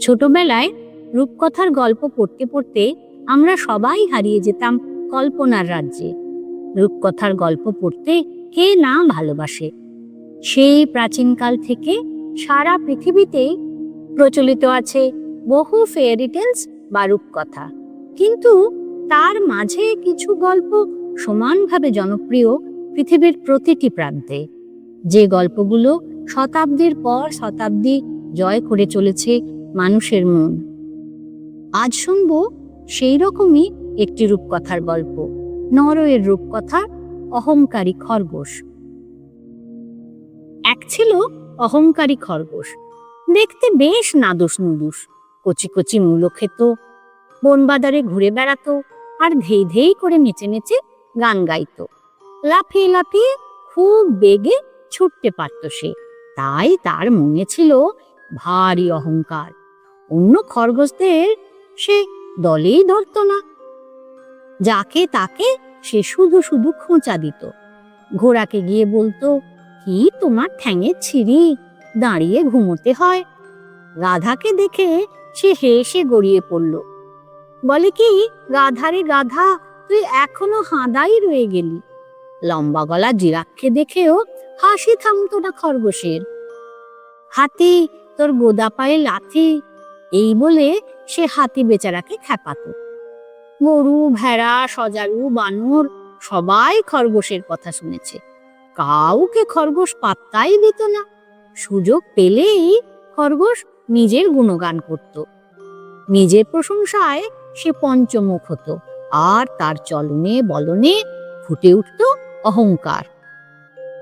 ছোটবেলায় রূপকথার গল্প পড়তে পড়তে আমরা সবাই হারিয়ে যেতাম কল্পনার রাজ্যে। রূপকথার গল্প পড়তে কে না ভালোবাসে? সেই প্রাচীনকাল থেকে সারা পৃথিবীতেই প্রচলিত আছে বহু ফেয়ারি টেলস বা রূপকথা। কিন্তু তার মাঝে কিছু গল্প সমানভাবে জনপ্রিয় পৃথিবীর প্রতিটি প্রান্তে। যে গল্পগুলো শতাব্দীর পর শতাব্দী জয় করে চলেছে মানুষের মন। আজ শুনব সেই রকমই একটি রূপকথার গল্প নরওয়ের রূপকথা, অহংকারী খরগোশ। এক ছিল অহংকারী খরগোশ। দেখতে বেশ নাদুস নুদুস, কচি কচি মূলো খেত, বনবাদারে ঘুরে বেড়াতো আর ধেই ধেই করে নেচে নেচে গান গাইতো। লাফিয়ে লাফিয়ে খুব বেগে ছুটতে পারত সে। তাই তার মনে ছিল ভারী অহংকার। অন্য খরগোশদের সে দলেই ধরত না। যাকে তাকে সে শুধু শুধু খোঁচা দিত। ঘোড়াকে গিয়ে বলতো, কি তোমার ঠ্যাঙের ছিঁড়ি? দাঁড়িয়ে ঘুমোতে হয়। গাধাকে দেখে সে হেসে গড়িয়ে পড়ল। বলে কি গাধারে গাধা তুই এখনও হাঁদাই রয়ে গেলি। লম্বা গলা জিরাফকে দেখেও হাসি থামতো না খরগোশের। হাতি, তোর গোদা পায়ে লাথি এই বলে সে হাতি বেচারাকে খ্যাপাতো। গরু, ভেড়া, সজারু, বানর সবাই খরগোশের কথা শুনেছে। কাউকে খরগোশ পাত্তাই দিত না। সুযোগ পেলেই খরগোশ নিজের গুণগান করত। নিজের প্রশংসায় সে পঞ্চমুখ হতো, আর তার চলনে বলনে ফুটে উঠত অহংকার।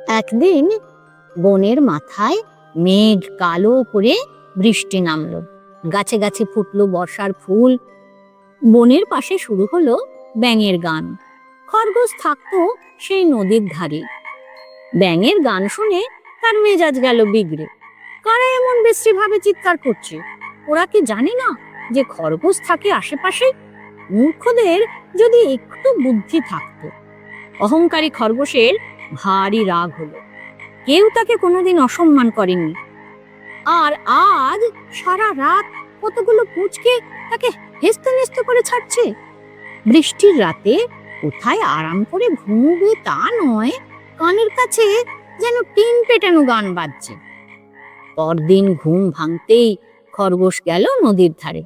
একদিন বনের মাথায় মেঘ কালো করে বৃষ্টি নামলো। গাছে গাছে ফুটলো বর্ষার ফুল। বনের পাশে শুরু হলো ব্যাঙের গান। খরগোশ থাকতো সেই নদীর ধারে। ব্যাঙের গান শুনে তার মেজাজ গেল বিগড়ে। কারা এমন বিশ্রীভাবে চিৎকার করছে? ওরা কি জানে না যে খরগোশ থাকে আশেপাশে? মূর্খদের যদি একটু বুদ্ধি থাকতো। অহংকারী খরগোশের ভারী রাগ হলো। কেউ তাকে কোনোদিন অসম্মান করেনি। আর আজ সারা রাত কতগুলো পুচকে তাকে হেসতে নেস্তে করে ছাড়ছে? বৃষ্টির রাতে কোথায় আরাম করে ঘুমোবে তা নয়, কানের কাছে যেন টিন পেটানো গান বাজছে। পরদিন ঘুম ভাঙতেই খরগোশ গেল নদীর ধারে।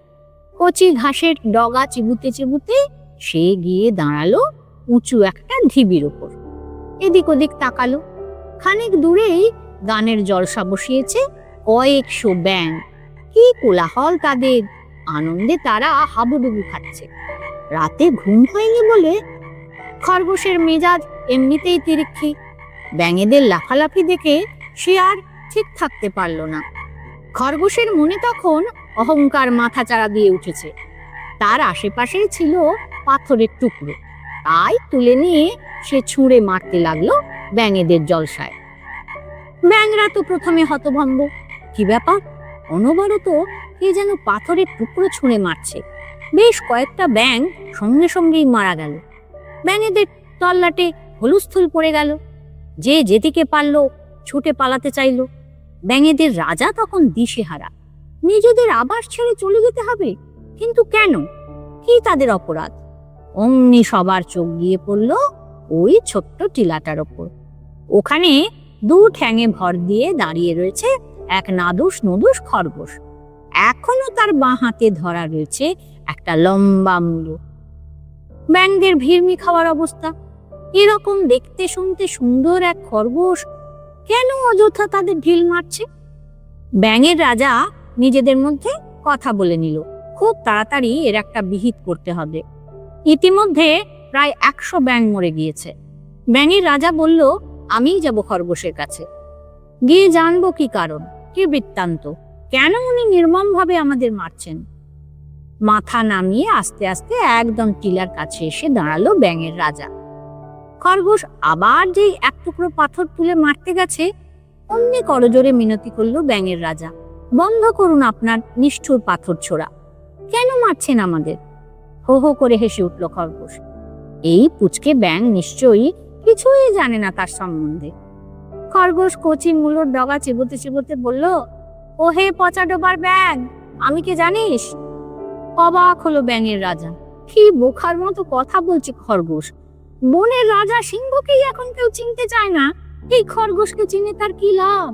কচি ঘাসের ডগা চিবুতে চিবুতে সে গিয়ে দাঁড়াল উঁচু একটা ঢিবির ওপর। এদিক ওদিক তাকালো। খানিক দূরেই গানের জলসা বসিয়েছে কয়েকশো ব্যাং কি কোলাহল তাদের। আনন্দে তারা হাবুডুবু খাচ্ছে। রাতে ঘুম হয়নি বলে খরগোশের মেজাজ এমনিতেই তিরিক্ষি। ব্যাঙেদের লাফালাফি দেখে সে আর ঠিক থাকতে পারল না। খরগোশের মনে তখন অহংকার মাথা চাড়া দিয়ে উঠেছে। তার আশেপাশেই ছিল পাথরের টুকরো। তাই তুলে নিয়ে সে ছুঁড়ে মারতে লাগল ব্যাঙেদের জলসায়। ব্যাঙরা তো প্রথমে হতভম্ব। কি ব্যাপার? অনবরত কে যেন পাথরের টুকরো ছুঁড়ে মারছে। বেশ কয়েকটা ব্যাঙ সঙ্গে সঙ্গেই মারা গেল। ব্যাঙেদের তল্লাটে হলুস্থুল পড়ে গেল। যে যেদিকে পারল ছুটে পালাতে চাইল। ব্যাঙেদের রাজা তখন দিশেহারা। নিজেদের আবাস ছেড়ে চলে যেতে হবে। কিন্তু কেন? কি তাদের অপরাধ? অমনি সবার চোখ গিয়ে পড়ল ওই ছোট্ট টিলাটার ওপর। ওখানে দু ঠ্যাঙে ভর দিয়ে দাঁড়িয়ে রয়েছে এক নাদুস নদুস খরগোশ। এখনও তার বাঁ হাতে ধরা রয়েছে একটা লম্বা মূলো ব্যাঙদের ভিড়মি খাওয়ার অবস্থা। এরকম দেখতে শুনতে সুন্দর এক খরগোশ কেন অযথা তাদের ঢিল মারছে? ব্যাঙের রাজা নিজেদের মধ্যে কথা বলে নিল। খুব তাড়াতাড়ি এর একটা বিহিত করতে হবে। ইতিমধ্যে প্রায় একশো ব্যাঙ মরে গিয়েছে। ব্যাঙের রাজা বলল, আমিই যাব খরগোশের কাছে। গিয়ে জানব কি কারণ। কি বৃত্তান্ত। কেন উনি নির্মমভাবে আমাদের মারছেন? মাথা নামিয়ে আস্তে আস্তে একদম টিলার কাছে এসে দাঁড়াল ব্যাঙের রাজা। খরগোশ আবার যেই এক টুকরো পাথর তুলে মারতে গেছে, অমনি করজোরে মিনতি করল ব্যাঙের রাজা। বন্ধ করুন আপনার নিষ্ঠুর পাথর ছোড়া। কেন মারছেন আমাদের? হো হো করে হেসে উঠল খরগোশ। এই পুচকে ব্যাং নিশ্চয়ই কিছুই জানে না তার সম্বন্ধে। খরগোশ কচি মূলোর ডগা চিবোতে চিবোতে বলল, ও হে পচা ডোবার ব্যাগ আমি কে জানিস? অবাক হলো ব্যাঙের রাজা। কি বোখার মতো কথা বলছে খরগোশ? বনের রাজা সিংহকেই এখন কেউ চিনতে চায় না। এই খরগোশকে চিনে তার কি লাভ?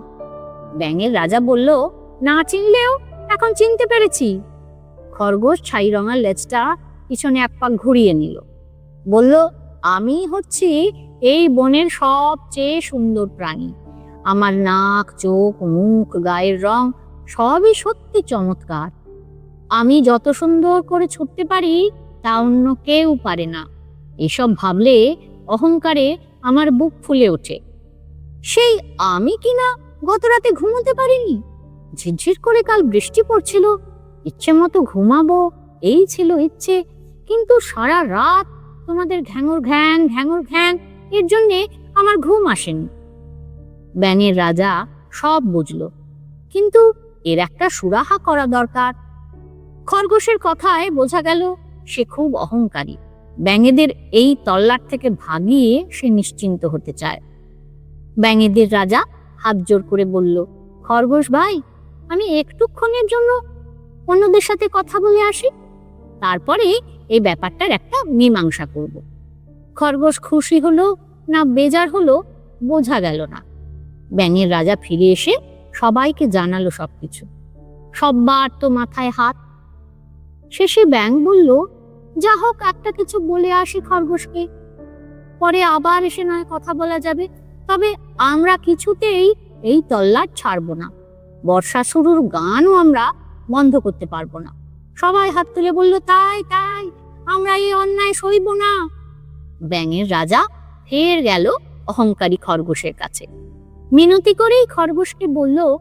ব্যাঙের রাজা বলল, না চিনলেও এখন চিনতে পেরেছি। খরগোশ ছাই রঙার লেজটা পিছনে এক পাক ঘুরিয়ে নিল। বলল, আমি হচ্ছি এই বনের সবচেয়ে সুন্দর প্রাণী। আমার নাক, চোখ, মুখ, গায়ের রং সবই সত্যি চমৎকার। আমি যত সুন্দর করে ছুটতে পারি, তা অন্য কেউ পারে না। এসব ভাবলে অহংকারে আমার বুক ফুলে ওঠে। সেই আমি কিনা গত রাতে ঘুমোতে পারিনি? ঝিরঝির করে কাল বৃষ্টি পড়ছিল। ইচ্ছে মতো ঘুমাবো, এই ছিল ইচ্ছে। কিন্তু সারা রাত তোমাদের ঘ্যাঙর ঘ্যাং ঘ্যাঙর ঘ্যাং এর জন্যে আমার ঘুম আসেনি। ব্যাঙের রাজা সব বুঝল, কিন্তু এর একটা সুরাহা করা দরকার। খরগোশের কথায় বোঝা গেল, সে খুব অহংকারী। ব্যাঙেদের এই তল্লাট থেকে ভাগিয়ে সে নিশ্চিন্ত হতে চায়। ব্যাঙেদের রাজা হাত জোর করে বলল, খরগোশ ভাই, আমি একটুক্ষণের জন্য অন্যদের সাথে কথা বলে আসি। তারপরে এই ব্যাপারটার একটা মীমাংসা করব। খরগোশ খুশি হলো না বেজার হলো বোঝা গেল না। ব্যাঙের রাজা ফিরে এসে সবাইকে জানালো সবকিছু। সববার তো মাথায় হাত। শেষে ব্যাং বলল, যা হোক, একটা কিছু বলে আসি খরগোশকে। পরে আবার এসে নয় কথা বলা যাবে। তবে আমরা কিছুতেই এই তল্লাট ছাড়বো না। বর্ষা শুরুর গানও আমরা বন্ধ করতে পারব না। সবাই হাত তুলে বলল, তাই তাই, আমরা এই অন্যায় সইব না। ব্যাঙের রাজা, ফের গেল অহংকারী খরগোশের কাছে। মিনতি করেই খরগোশকে বলল,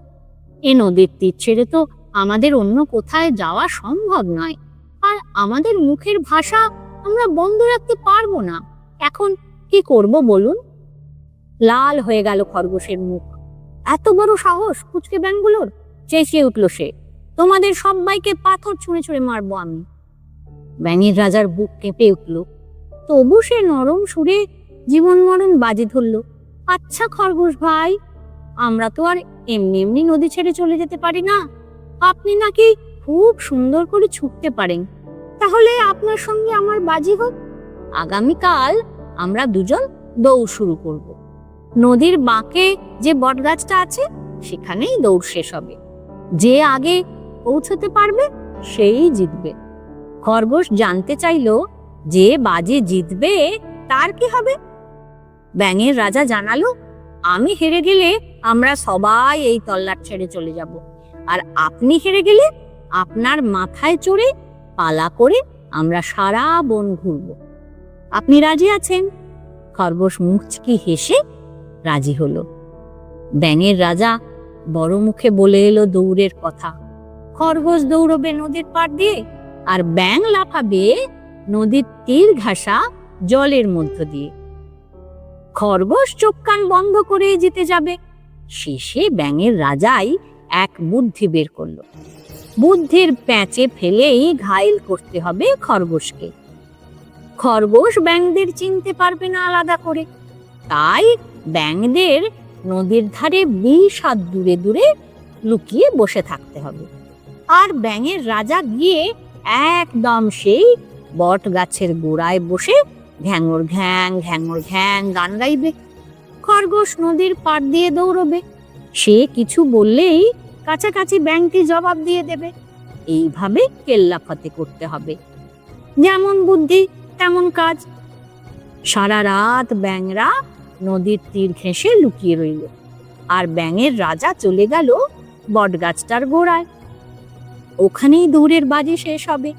এ নদীর তীর ছেড়ে তো আমাদের অন্য কোথায় যাওয়া সম্ভব নয়। আর আমাদের মুখের ভাষা আমরা বন্ধ রাখতে পারব না। এখন কি করব বলুন? লাল হয়ে গেল খরগোশের মুখ। এত বড় সাহস কুচকে ব্যাংগুলোর চেঁচিয়ে উঠল সে। তোমাদের সবাইকে পাথর ছুঁড়ে ছুঁড়ে মারবো আমি। ব্যাঙের রাজার বুক কেঁপে উঠল। তবু সে নরম সুরে জীবন মরণ বাজে ধরল। আচ্ছা খরগোশ ভাই, আমরা তো আর এমনি এমনি নদী ছেড়ে চলে যেতে পারি না। আপনি নাকি খুব সুন্দর করে ছুটতে পারেন। তাহলে আপনার সঙ্গে আমার বাজি হোক। আগামীকাল আমরা দুজন দৌড় শুরু করব। নদীর বাঁকে যে বটগাছটা আছে, সেখানেই দৌড় শেষ হবে। যে আগে পৌঁছতে পারবে, সেই জিতবে। খরগোশ জানতে চাইলো যে বাজে জিতবে, তার কি হবে? ব্যাঙের রাজা জানালো, আমি হেরে গেলে আমরা সবাই এই তল্লাট ছেড়ে চলে যাব। আর আপনি হেরে গেলে আপনার মাথায় চড়ে পালা করে আমরা সারা বন ঘুরব। আপনি রাজি আছেন? খরগোশ মুচকি হেসে রাজি হলো। ব্যাঙের রাজা বড় মুখে বলে এলো দৌড়ের কথা। খরগোশ দৌড়বে নদীর পাড় দিয়ে, আর ব্যাং লাফাবে নদীর তীর ঘাসা জলের মধ্য দিয়ে। খরগোশ চোখ কান বন্ধ করে জিতে যাবে। শেষে ব্যাঙের রাজাই এক বুদ্ধি বের করল। বুদ্ধির প্যাঁচে ফেলেই ঘাইল করতে হবে খরগোশকে। খরগোশ ব্যাঙদের চিনতে পারবে না আলাদা করে। তাই ব্যাঙদের নদীর ধারে বিশ হাত দূরে দূরে লুকিয়ে বসে থাকতে হবে। আর ব্যাঙের রাজা গিয়ে একদম সেই বট গাছের গোড়ায় বসে ঘ্যাঙর ঘ্যাং ঘ্যাঙর ঘ্যাং গান গাইবে। খরগোশ নদীর পাড় দিয়ে দৌড়বে। সে কিছু বললেই কাছাকাছি ব্যাংকটি জবাব দিয়ে দেবে। এইভাবে কেল্লাফাতে করতে হবে। যেমন বুদ্ধি, তেমন কাজ। সারা রাত ব্যাংরা নদীর তীর ঘেঁষে লুকিয়ে রইল। আর ব্যাঙের রাজা চলে গেল বটগাছটার গোড়ায়। ওখানেই দৌড়ের বাজি শেষ হবে।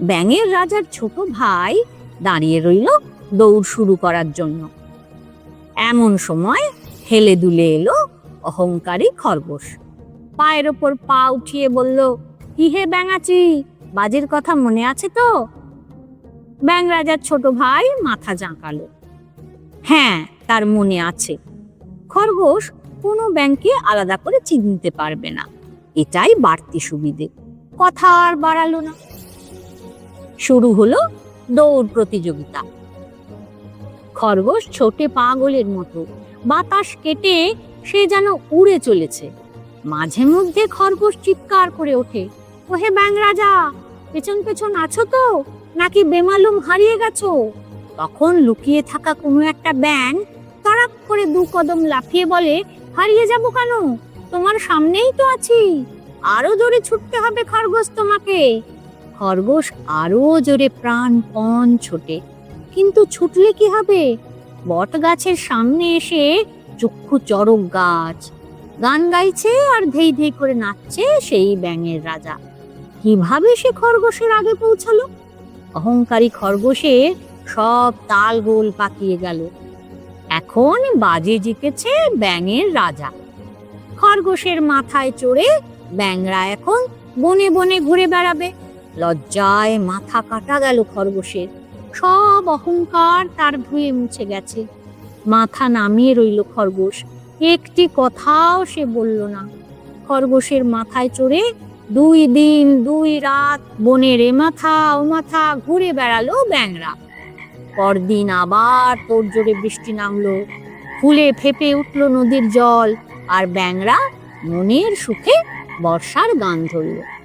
ব্যাঙের রাজার ছোট ভাই দাঁড়িয়ে রইল দৌড় শুরু করার জন্য। এমন সময় হেলে দুলে এলো অহংকারী খরগোশ। পায়ের ওপর পা উঠিয়ে বলল, কি হে ব্যাঙাচি, বাজের কথা মনে আছে তো? ব্যাং রাজার ছোট ভাই মাথা জাঁকালো হ্যাঁ তার মনে আছে। খরগোশ কোনো ব্যাংকে আলাদা করে চিনতে পারবে না। এটাই বাড়তি সুবিধে। কথা আর বাড়ালো না। শুরু হলো দৌড় প্রতিযোগিতা। খরগোশ ছোটে পাগলের মতো, বাতাস কেটে সে যেন উড়ে চলেছে। মাঝে মধ্যে খরগোশ চিৎকার করে ওঠে, ওহে ব্যাং রাজা পেছন পেছন আছো তো? নাকি বেমালুম হারিয়ে গেছো? তখন লুকিয়ে থাকা কোনো একটা ব্যাং তাড়াক করে দু কদম লাফিয়ে বলে, হারিয়ে যাব কেন? তোমার সামনেই তো আছি। আরও জোরে ছুটতে হবে খরগোশ তোমাকে। খরগোশ আরও জোরে প্রাণপণ ছোটে। কিন্তু ছুটলে কি হবে? বট গাছের সামনে এসে চক্ষু চরক গাছ। গান গাইছে আর ধেই ধেই করে নাচছে সেই ব্যাঙের রাজা। কীভাবে সে খরগোশের আগে পৌঁছালো? অহংকারী খরগোশের সব তাল গোল পাকিয়ে গেল। এখন বাজে জিতেছে ব্যাঙের রাজা। খরগোশের মাথায় চড়ে ব্যাংরা এখন বনে বনে ঘুরে বেড়াবে। লজ্জায় মাথা কাটা গেল খরগোশের। সব অহংকার তার ধুয়ে মুছে গেছে। মাথা নামিয়ে রইল খরগোশ। একটি কথাও সে বলল না। খরগোশের মাথায় চড়ে দুই দিন, দুই রাত বনের এ মাথা ও মাথা ঘুরে বেড়ালো ব্যাংরা। পরদিন আবার তোর জোরে বৃষ্টি নামলো। ফুলে ফেপে উঠল নদীর জল। আর ব্যাংরা মনের সুখে বর্ষার গান ধরল।